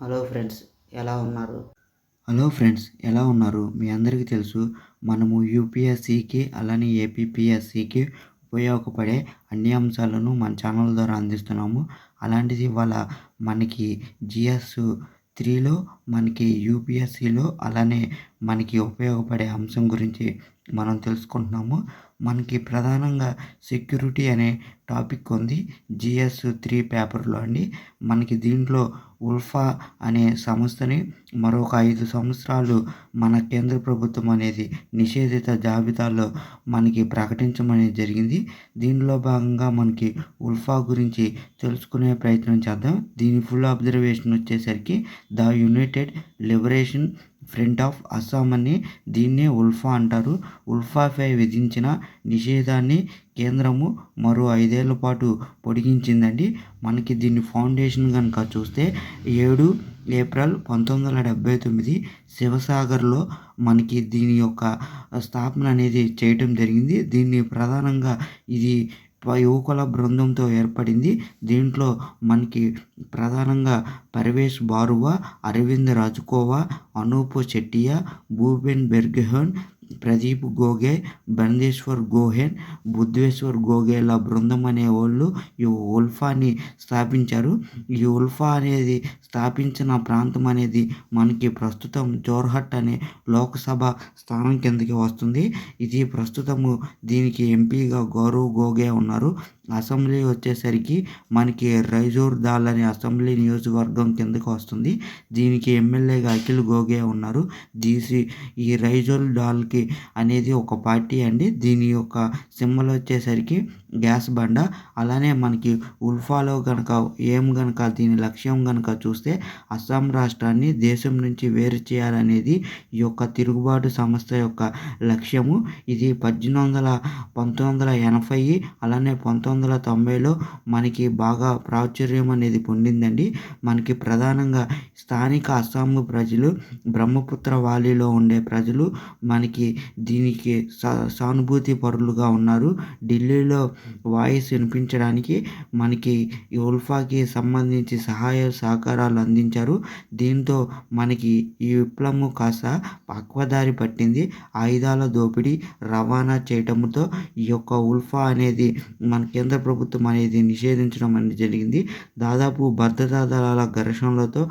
Hello friends ఎలా ఉన్నారు? Hello friends ఎలా ఉన్నారు? మీ అందరికీ తెలుసు మనము యూపీఎస్సికి అలానే ఏపీపీఎస్సికి ఉపయోగపడే అన్ని అంశాలను మన ఛానల్ ద్వారా అందిస్తున్నాము. అలాంటిది ఇవాళ మనకి జిఎస్ త్రీలో మనకి యూపీఎస్సిలో అలానే మనకి ఉపయోగపడే అంశం గురించి మనం తెలుసుకుంటున్నాము. మనకి ప్రధానంగా సెక్యూరిటీ అనే టాపిక్ ఉంది. జిఎస్ త్రీ పేపర్లో అండి. మనకి దీంట్లో ఉల్ఫా అనే సంస్థని మరొక ఐదు సంవత్సరాలు మన కేంద్ర ప్రభుత్వం అనేది నిషేధిత జాబితాలో మనకి ప్రకటించమని జరిగింది. దీనిలో భాగంగా మనకి ఉల్ఫా గురించి తెలుసుకునే ప్రయత్నం చేద్దాం. దీని ఫుల్ అబ్జర్వేషన్ వచ్చేసరికి the United Liberation Front of Assam అని దీన్నే ఉల్ఫా అంటారు. ఉల్ఫాపై విధించిన నిషేధాన్ని కేంద్రము మరో ఐదేళ్ళ పాటు పొడిగించిందండి. మనకి దీని ఫౌండేషన్ కనుక చూస్తే ఏడు ఏప్రిల్ పంతొమ్మిది వందల డెబ్బై తొమ్మిది శివసాగర్లో మనకి దీని యొక్క స్థాపన అనేది చేయటం జరిగింది. దీన్ని ప్రధానంగా ఇది యువకుల బృందంతో ఏర్పడింది. దీంట్లో మనకి ప్రధానంగా పరివేష్ బారువా అరవింద్ రాజుకోవా అనూప్ చెట్టియా భూపెన్ బెర్గెహన్ ప్రదీప్ గోగే బందేశ్వర్ గోహెన్ బుద్ధేశ్వర్ గోగేల బృందం అనే వాళ్ళు ఈ ఉల్ఫాని స్థాపించారు. ఈ ఉల్ఫా అనేది స్థాపించిన ప్రాంతం అనేది మనకి ప్రస్తుతం జోర్హట్ అనే లోక్సభ స్థానం కిందకి వస్తుంది. ఇది ప్రస్తుతము దీనికి ఎంపీగా గౌరవ్ గోగే ఉన్నారు. అసెంబ్లీ వచ్చేసరికి మనకి రైజోర్ దాల్ అనే అసెంబ్లీ నియోజకవర్గం కిందకి వస్తుంది. దీనికి ఎమ్మెల్యేగా అఖిల్ గోగే ఉన్నారు. దీసి ఈ రైజోల్ డాల్కి అనేది ఒక పార్టీ అండి. దీని యొక్క సింబల్ వచ్చేసరికి గ్యాస్ బండ. అలానే మనకి ఉల్ఫాలో కనుక ఏం కనుక దీని లక్ష్యం కనుక చూస్తే అస్సాం రాష్ట్రాన్ని దేశం నుంచి వేరు చేయాలనేది ఈ యొక్క తిరుగుబాటు సంస్థ యొక్క లక్ష్యము. ఇది పద్దెనిమిది వందల పంతొమ్మిది వందల ఎనభై అలానే పంతొమ్మిది వందల తొంభైలో మనకి బాగా ప్రాచుర్యం అనేది పొందిందండి. మనకి ప్రధానంగా స్థానిక అస్సాము ప్రజలు బ్రహ్మపుత్ర వాలీలో ఉండే ప్రజలు మనకి దీనికి సా సానుభూతి పరులుగా ఉన్నారు. ఢిల్లీలో వాయిస్ వినిపించడానికి మనకి ఈ ఉల్ఫాకి సంబంధించి సహాయ సహకారాలు అందించారు. దీంతో మనకి ఈ విప్లవం కాస్త పక్వదారి పట్టింది. ఆయుధాల దోపిడీ రవాణా చేయటంతో ఈ యొక్క ఉల్ఫా అనేది మన కేంద్ర ప్రభుత్వం అనేది నిషేధించడం అనేది జరిగింది. దాదాపు భద్రతా దళాల ఘర్షణలతో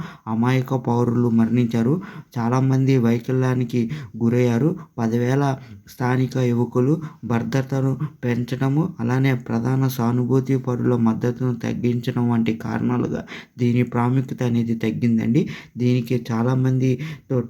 అమాయక పౌరులు మరణించారు. చాలామంది వైకల్యానికి గురయ్యారు. పదివేల స్థానిక యువకులు భద్రతను పెంచడము అలానే ప్రధాన సానుభూతి పరుల మద్దతును తగ్గించడం వంటి కారణాలుగా దీని ప్రాముఖ్యత అనేది తగ్గిందండి. దీనికి చాలామంది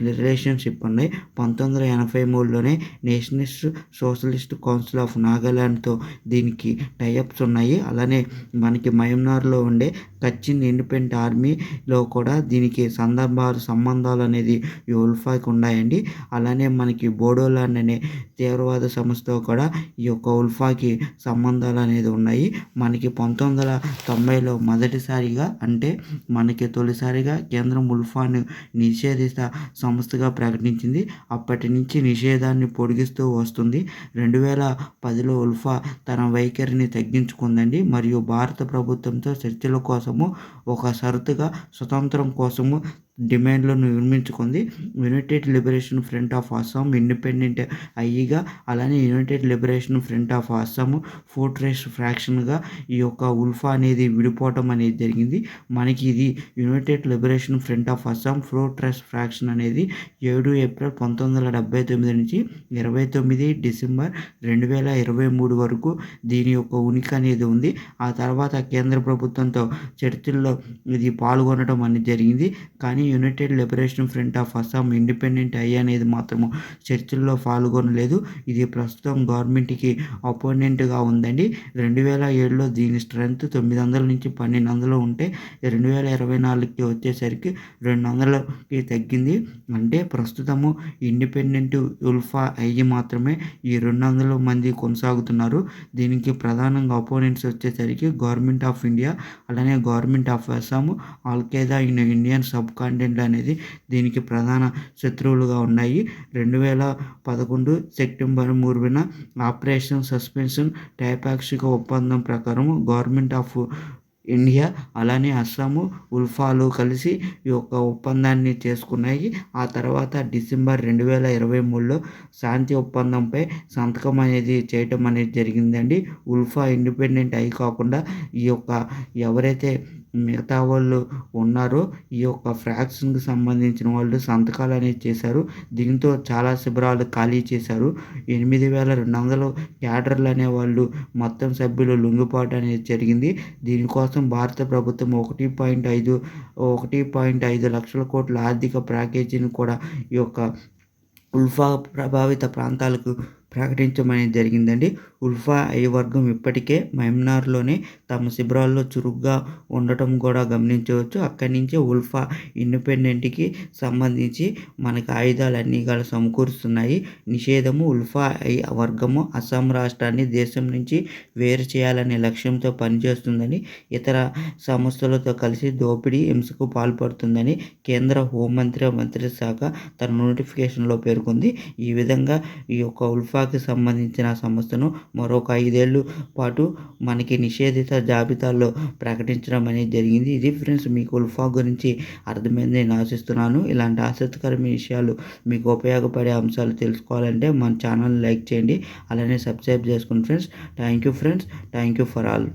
రిలేషన్షిప్ ఉన్నాయి. పంతొమ్మిది వందల ఎనభై మూడులోనే నేషనలిస్ట్ సోషలిస్ట్ కౌన్సిల్ ఆఫ్ నాగాలాండ్తో దీనికి టైఅప్స్ ఉన్నాయి. అలానే మనకి మయన్మార్లో ఉండే కచ్చిన్ ఇండిపెండెంట్ ఆర్మీలో కూడా దీనికి సందర్భాలు సంబంధాలు అనేది ఈ ఉల్ఫాకి ఉన్నాయండి. అలానే మనకి బోడోలాండ్ అనే తీవ్రవాద సంస్థతో కూడా ఈ యొక్క ఉల్ఫాకి సంబంధాలు అనేది ఉన్నాయి. మనకి పంతొమ్మిది వందల తొంభైలో మొదటిసారిగా అంటే మనకి తొలిసారిగా కేంద్రం ఉల్ఫాను నిషేధిత సంస్థగా ప్రకటించింది. అప్పటి నుంచి నిషేధాన్ని పొడిగిస్తూ వస్తుంది. రెండు వేల పదిలో ఉల్ఫా తన వైఖరిని తగ్గించుకుందండి. మరియు భారత ప్రభుత్వంతో చర్చల కోసము ఒక షరతుగా స్వతంత్రం కోసము uma డిమాండ్లను నిర్మించుకుంది United Liberation Front of Assam independent అయ్యిగా అలానే United Liberation Front of Assam fortress ఫ్రాక్షన్గా ఈ యొక్క ఉల్ఫా అనేది విడిపోవటం అనేది జరిగింది. మనకి ఇది United Liberation Front of Assam fortress fraction అనేది ఏడు ఏప్రిల్ పంతొమ్మిది వందల డెబ్బై తొమ్మిది నుంచి ఇరవై తొమ్మిది డిసెంబర్ రెండు వేల ఇరవై మూడు వరకు దీని యొక్క ఉనికి అనేది ఉంది. ఆ తర్వాత కేంద్ర ప్రభుత్వంతో చర్చల్లో ఇది పాల్గొనడం అనేది జరిగింది. కానీ United Liberation Front of Assam independent I అనేది మాత్రము చర్చల్లో పాల్గొనలేదు. ఇది ప్రస్తుతం గవర్నమెంట్కి అపోనెంట్గా ఉందండి. రెండు వేల ఏడులో దీని స్ట్రెంత్ తొమ్మిది వందల నుంచి పన్నెండు వందలు ఉంటే రెండు వేల ఇరవై నాలుగుకి వచ్చేసరికి రెండు వందలకి తగ్గింది. అంటే ప్రస్తుతము ఇండిపెండెంట్ ఉల్ఫా అయ్యి మాత్రమే ఈ రెండు వందల మంది కొనసాగుతున్నారు. దీనికి ప్రధానంగా అపోనెంట్స్ వచ్చేసరికి గవర్నమెంట్ ఆఫ్ ఇండియా అలానే government of Assam Al Qaeda in Indian subcontinent అనేది దీనికి ప్రధాన శత్రువులుగా ఉన్నాయి. రెండు వేల పదకొండు సెప్టెంబర్ మూడున ఆపరేషన్ సస్పెన్షన్ టైపాక్షిక ఒప్పందం ప్రకారం గవర్నమెంట్ ఆఫ్ ఇండియా అలానే అస్సాము ఉల్ఫాలు కలిసి ఈ యొక్క ఒప్పందాన్ని చేసుకున్నాయి. ఆ తర్వాత డిసెంబర్ రెండు వేల ఇరవై మూడులో శాంతి ఒప్పందంపై సంతకం అనేది చేయటం అనేది జరిగిందండి. ఉల్ఫా ఇండిపెండెంట్ అయి కాకుండా ఈ యొక్క ఎవరైతే మిగతా వాళ్ళు ఉన్నారు. ఈ యొక్క ఫ్రాక్షన్కి సంబంధించిన వాళ్ళు సంతకాలు అనేది చేశారు. దీంతో చాలా శిబిరాలు ఖాళీ చేశారు. ఎనిమిది వేల రెండు వందలు క్యాడర్లు అనేవాళ్ళు మొత్తం సభ్యులు లొంగిపోవడం అనేది జరిగింది. దీనికోసం భారత ప్రభుత్వం ఒకటి పాయింట్ ఐదు ఒకటి పాయింట్ ఐదు లక్షల కోట్ల ఆర్థిక ప్యాకేజీని కూడా ఈ యొక్క ఉల్ఫా ప్రభావిత ప్రాంతాలకు ప్రకటించమని జరిగిందండి. ఉల్ఫా ఐ వర్గం ఇప్పటికే మయన్మార్లోనే తమ శిబిరాల్లో చురుగ్గా ఉండటం కూడా గమనించవచ్చు. అక్కడి నుంచే ఉల్ఫా ఇండిపెండెంట్కి సంబంధించి మనకు ఆయుధాలు అన్నీ కూడా సమకూరుస్తున్నాయి. నిషేధము ఉల్ఫా ఐ వర్గము అస్సాం రాష్ట్రాన్ని దేశం నుంచి వేరు చేయాలనే లక్ష్యంతో పనిచేస్తుందని ఇతర సంస్థలతో కలిసి దోపిడీ హింసకు పాల్పడుతుందని కేంద్ర హోంమంత్రి మంత్రి శాఖ తన నోటిఫికేషన్లో పేర్కొంది. ఈ విధంగా ఈ యొక్క ఉల్ఫా ఉల్ఫాకి సంబంధించిన సంస్థను మరొక ఐదేళ్ళు పాటు మనకి నిషేధిత జాబితాలో ప్రకటించడం అనేది జరిగింది. ఇది ఫ్రెండ్స్ మీకు ఉల్ఫా గురించి అర్థమైంది నేను ఆశిస్తున్నాను. ఇలాంటి ఆసక్తికరమైన విషయాలు మీకు ఉపయోగపడే అంశాలు తెలుసుకోవాలంటే మన ఛానల్ లైక్ చేయండి. అలానే సబ్స్క్రైబ్ చేసుకోండి friends thank you friends thank you for all.